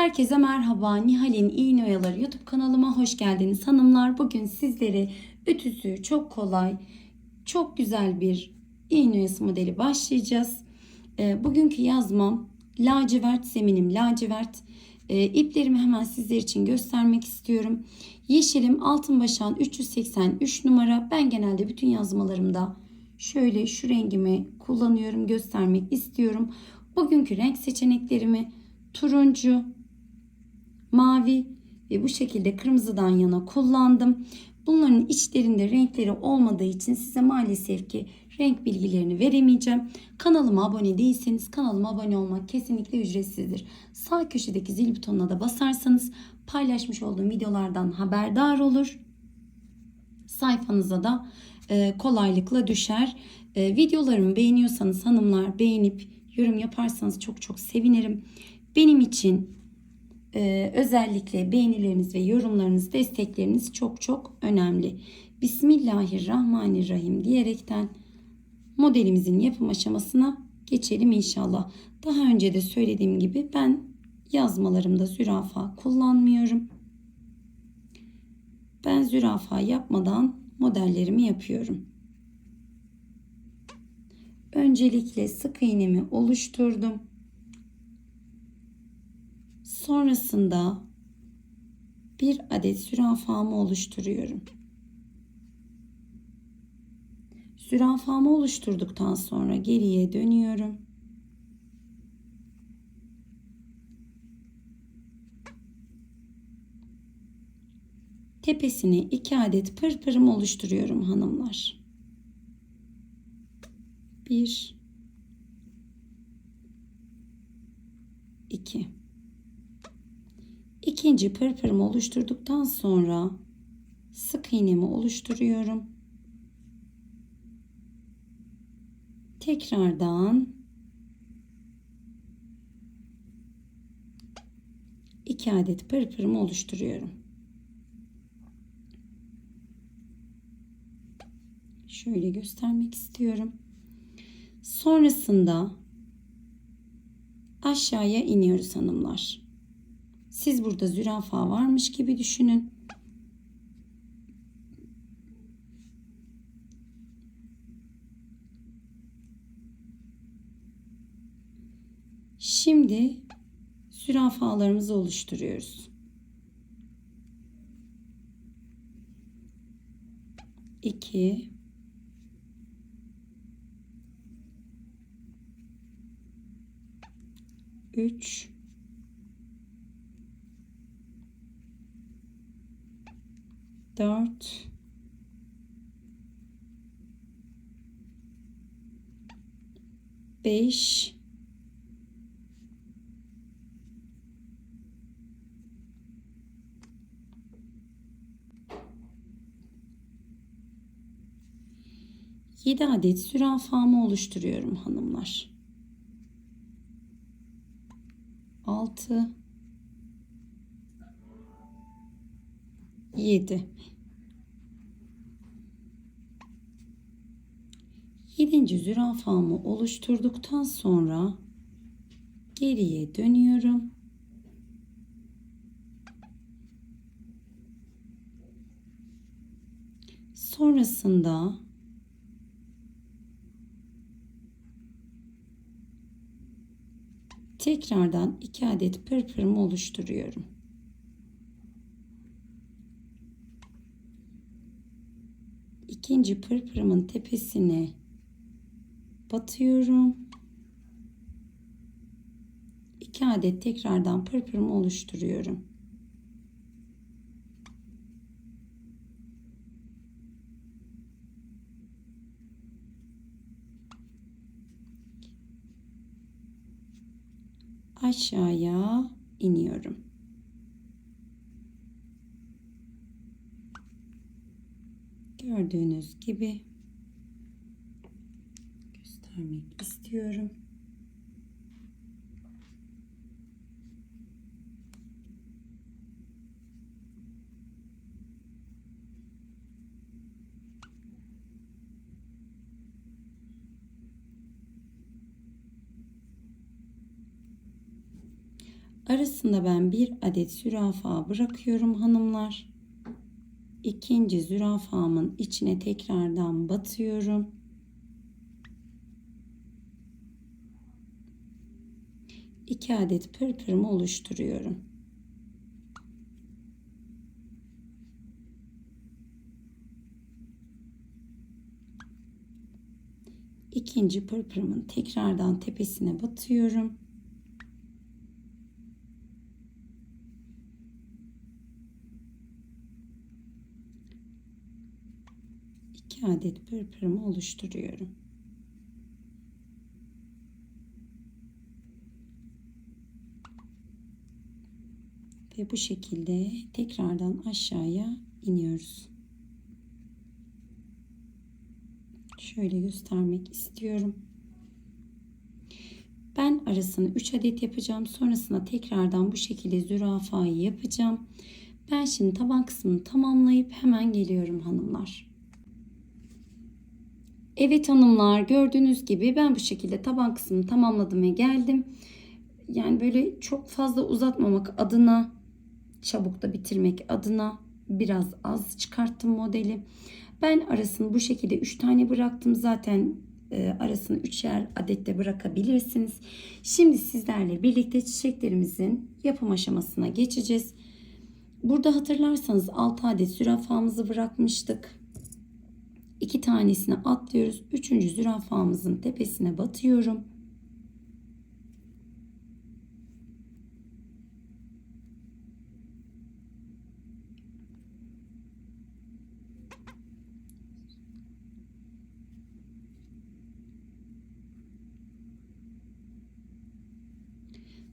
Herkese merhaba. Nihal'in İğne Oyaları YouTube kanalıma hoş geldiniz hanımlar. Bugün sizlere ütüsü çok kolay, çok güzel bir iğne oyası modeli başlayacağız. Ee, bugünkü yazmam lacivert zeminim lacivert. Ee, iplerimi hemen sizler için göstermek istiyorum. Yeşilim altın başağın 383 numara. Ben genelde bütün yazmalarımda şöyle şu rengimi kullanıyorum göstermek istiyorum. Bugünkü renk seçeneklerimi turuncu, mavi ve bu şekilde kırmızıdan yana kullandım. Bunların içlerinde renkleri olmadığı için size maalesef ki renk bilgilerini veremeyeceğim. Kanalıma abone değilseniz kanalıma abone olmak kesinlikle ücretsizdir. Sağ köşedeki zil butonuna da basarsanız paylaşmış olduğum videolardan haberdar olur. Sayfanıza da e, kolaylıkla düşer. E, videolarımı beğeniyorsanız hanımlar beğenip yorum yaparsanız çok çok sevinirim. Benim için ee, özellikle beğenileriniz ve yorumlarınız, destekleriniz çok çok önemli. Bismillahirrahmanirrahim diyerekten modelimizin yapım aşamasına geçelim inşallah. Daha önce de söylediğim gibi ben yazmalarımda zürafa kullanmıyorum. Ben zürafa yapmadan modellerimi yapıyorum. Öncelikle sık iğnemi oluşturdum. Sonrasında bir adet zürafamı oluşturuyorum. Zürafamı oluşturduktan sonra geriye dönüyorum. Tepesine iki adet pırpırım oluşturuyorum hanımlar. Bir, iki. İkinci pırpırımı oluşturduktan sonra sık iğnemi oluşturuyorum. Tekrardan iki adet pırpırımı oluşturuyorum. Şöyle göstermek istiyorum. Sonrasında aşağıya iniyoruz hanımlar. Siz burada zürafa varmış gibi düşünün. Şimdi zürafalarımızı oluşturuyoruz. İki, üç, dört, beş, yedi adet zürafamı oluşturuyorum hanımlar. Altı, yedi. Yedinci zürafamı oluşturduktan sonra geriye dönüyorum. Sonrasında tekrardan iki adet pırpırımı oluşturuyorum. İkinci pırpırımın tepesine batıyorum. İki adet tekrardan pırpırımı oluşturuyorum. Aşağıya iniyorum. Gördüğünüz gibi göstermek istiyorum. Arasında ben bir adet zürafa bırakıyorum hanımlar. İkinci zürafamın içine tekrardan batıyorum. İki adet pırpırımı oluşturuyorum. İkinci pırpırımın tekrardan tepesine batıyorum. İki adet pırpırımı oluşturuyorum. Ve bu şekilde tekrardan aşağıya iniyoruz. Şöyle göstermek istiyorum. Ben arasını 3 adet yapacağım. Sonrasında tekrardan bu şekilde zürafayı yapacağım. Ben şimdi taban kısmını tamamlayıp hemen geliyorum hanımlar. Evet hanımlar gördüğünüz gibi ben bu şekilde taban kısmını tamamladım ve geldim. Yani böyle çok fazla uzatmamak adına çabuk da bitirmek adına biraz az çıkarttım modeli. Ben arasını bu şekilde 3 tane bıraktım. Zaten e, arasını 3'er adette bırakabilirsiniz. Şimdi sizlerle birlikte çiçeklerimizin yapım aşamasına geçeceğiz. Burada hatırlarsanız 6 adet zürafamızı bırakmıştık. 2 tanesini atlıyoruz. 3. zürafamızın tepesine batıyorum.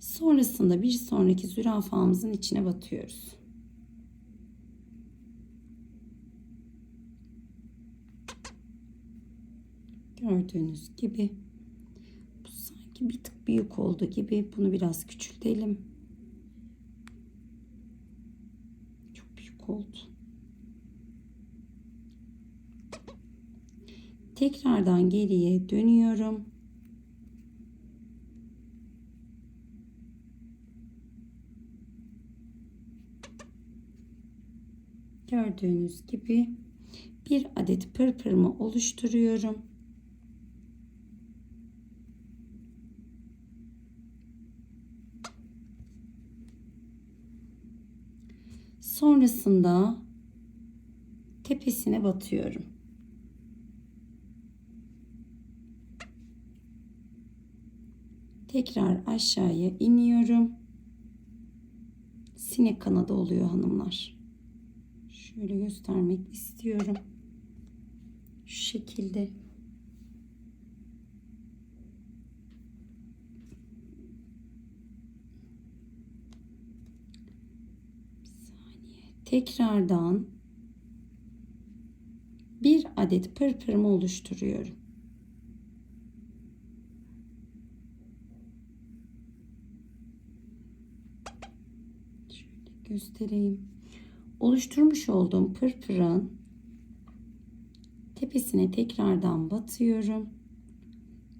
Sonrasında bir sonraki zürafamızın içine batıyoruz. Gördüğünüz gibi bu sanki bir tık büyük oldu gibi bunu biraz küçültelim. Çok büyük oldu. Tekrardan geriye dönüyorum. Gördüğünüz gibi bir adet pırpırımı oluşturuyorum. Sonrasında tepesine batıyorum. Tekrar aşağıya iniyorum. Sinek kanadı oluyor hanımlar. Şöyle göstermek istiyorum. Şu şekilde. Tekrardan bir adet pırpırımı oluşturuyorum. Şöyle göstereyim. Oluşturmuş olduğum pırpırın tepesine tekrardan batıyorum.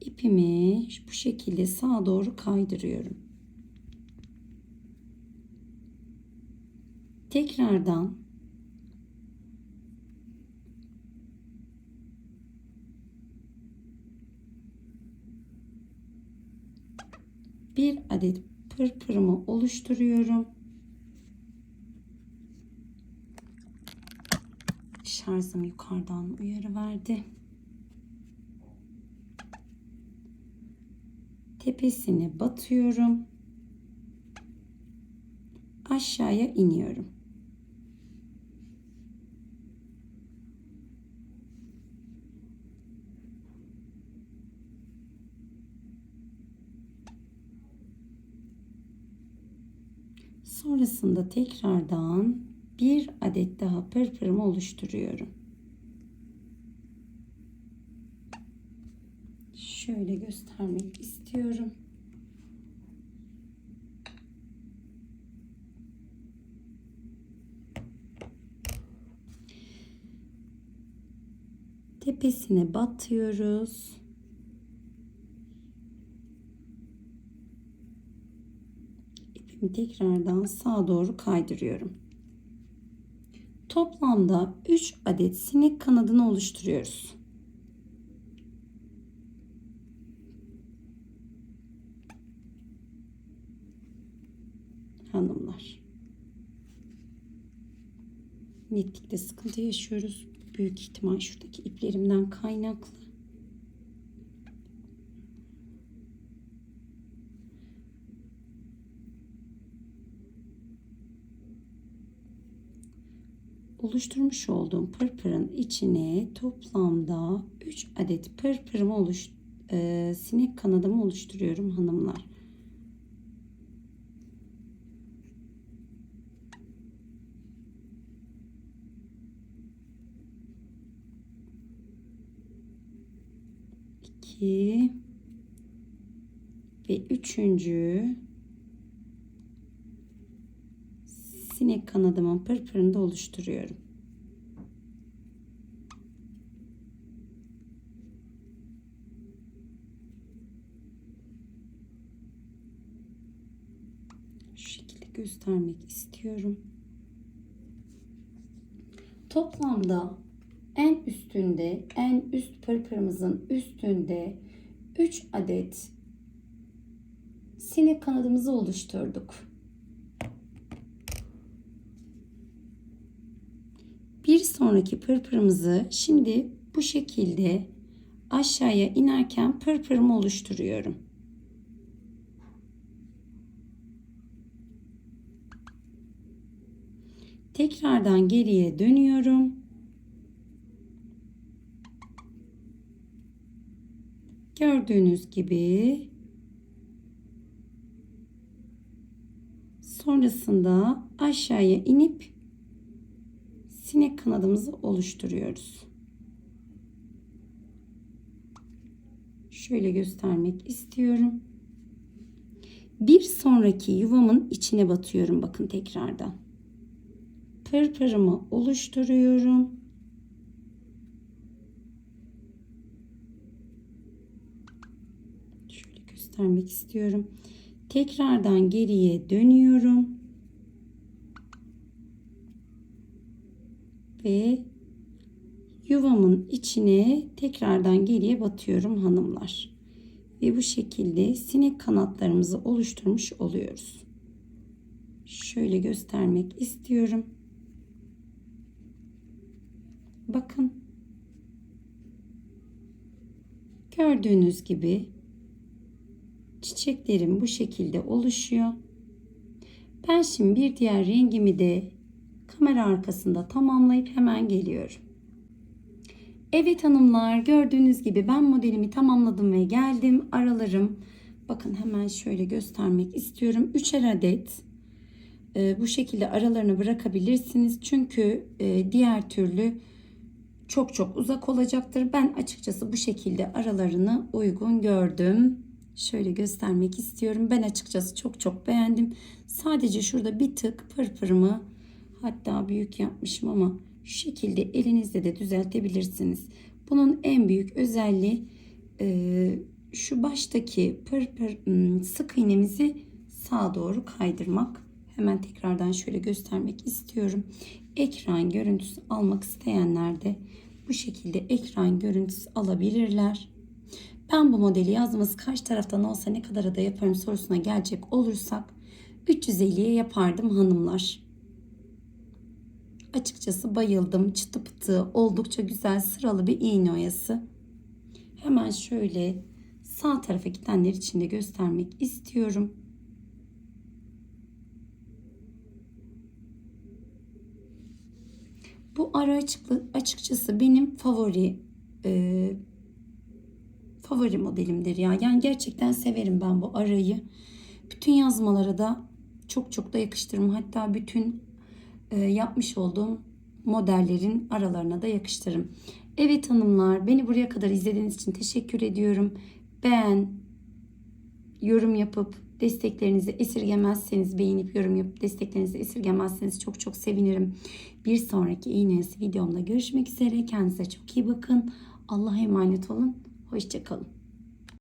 İpimi bu şekilde sağa doğru kaydırıyorum. Tekrardan bir adet pırpırımı oluşturuyorum. Şarjım yukarıdan uyarı verdi. Tepesine batıyorum. Aşağıya iniyorum. Sonrasında tekrardan bir adet daha pırpırımı oluşturuyorum. Şöyle göstermek istiyorum. Tepesine batıyoruz. İpimi tekrardan sağa doğru kaydırıyorum. Toplamda 3 adet sinek kanadını oluşturuyoruz. Hanımlar. Netlikte sıkıntı yaşıyoruz. Büyük ihtimal şuradaki iplerimden kaynaklı. Oluşturmuş olduğum pırpırın içine toplamda 3 adet pırpırımı oluş e, sinek kanadımı oluşturuyorum hanımlar. İki ve üçüncü sinek kanadımın pırpırını da oluşturuyorum. Şu şekilde göstermek istiyorum. Toplamda en üstünde, en üst pırpırımızın üstünde 3 adet sinek kanadımızı oluşturduk. Bir sonraki pırpırımızı şimdi bu şekilde aşağıya inerken pırpırımı oluşturuyorum. Tekrardan geriye dönüyorum. Gördüğünüz gibi sonrasında aşağıya inip sinek kanadımızı oluşturuyoruz. Şöyle göstermek istiyorum. Bir sonraki yuvamın içine batıyorum bakın tekrardan. Pırpırımı oluşturuyorum. Şöyle göstermek istiyorum. Tekrardan geriye dönüyorum. ve yuvamın içine tekrardan geriye batıyorum hanımlar. Ve bu şekilde sinek kanatlarımızı oluşturmuş oluyoruz. Şöyle göstermek istiyorum. Bakın. Gördüğünüz gibi çiçeklerim bu şekilde oluşuyor. Ben şimdi bir diğer rengimi de kamera arkasında tamamlayıp hemen geliyorum. Evet hanımlar gördüğünüz gibi ben modelimi tamamladım ve geldim. Aralarım bakın hemen şöyle göstermek istiyorum. Üçer adet e, bu şekilde aralarını bırakabilirsiniz. Çünkü e, diğer türlü çok çok uzak olacaktır. Ben açıkçası bu şekilde aralarını uygun gördüm. Şöyle göstermek istiyorum. Ben açıkçası çok çok beğendim. Sadece şurada bir tık pırpırımı Hatta büyük yapmışım ama şu şekilde elinizde de düzeltebilirsiniz. Bunun en büyük özelliği e, şu baştaki pır pır hmm, sık iğnemizi sağa doğru kaydırmak. Hemen tekrardan şöyle göstermek istiyorum. Ekran görüntüsü almak isteyenler de bu şekilde ekran görüntüsü alabilirler. Ben bu modeli yazması kaç taraftan olsa ne kadar da yaparım sorusuna gelecek olursak 350'ye yapardım hanımlar. Açıkçası bayıldım. Çıtı pıtı oldukça güzel sıralı bir iğne oyası. Hemen şöyle sağ tarafa gidenler için de göstermek istiyorum. Bu ara açıkçası benim favori e, favori modelimdir ya. Yani gerçekten severim ben bu arayı. Bütün yazmalara da çok çok da yakıştırırım. Hatta bütün e, yapmış olduğum modellerin aralarına da yakıştırırım. Evet hanımlar beni buraya kadar izlediğiniz için teşekkür ediyorum. Beğen, yorum yapıp desteklerinizi esirgemezseniz beğenip yorum yapıp desteklerinizi esirgemezseniz çok çok sevinirim. Bir sonraki iğnesi videomda görüşmek üzere. Kendinize çok iyi bakın. Allah'a emanet olun. Hoşçakalın.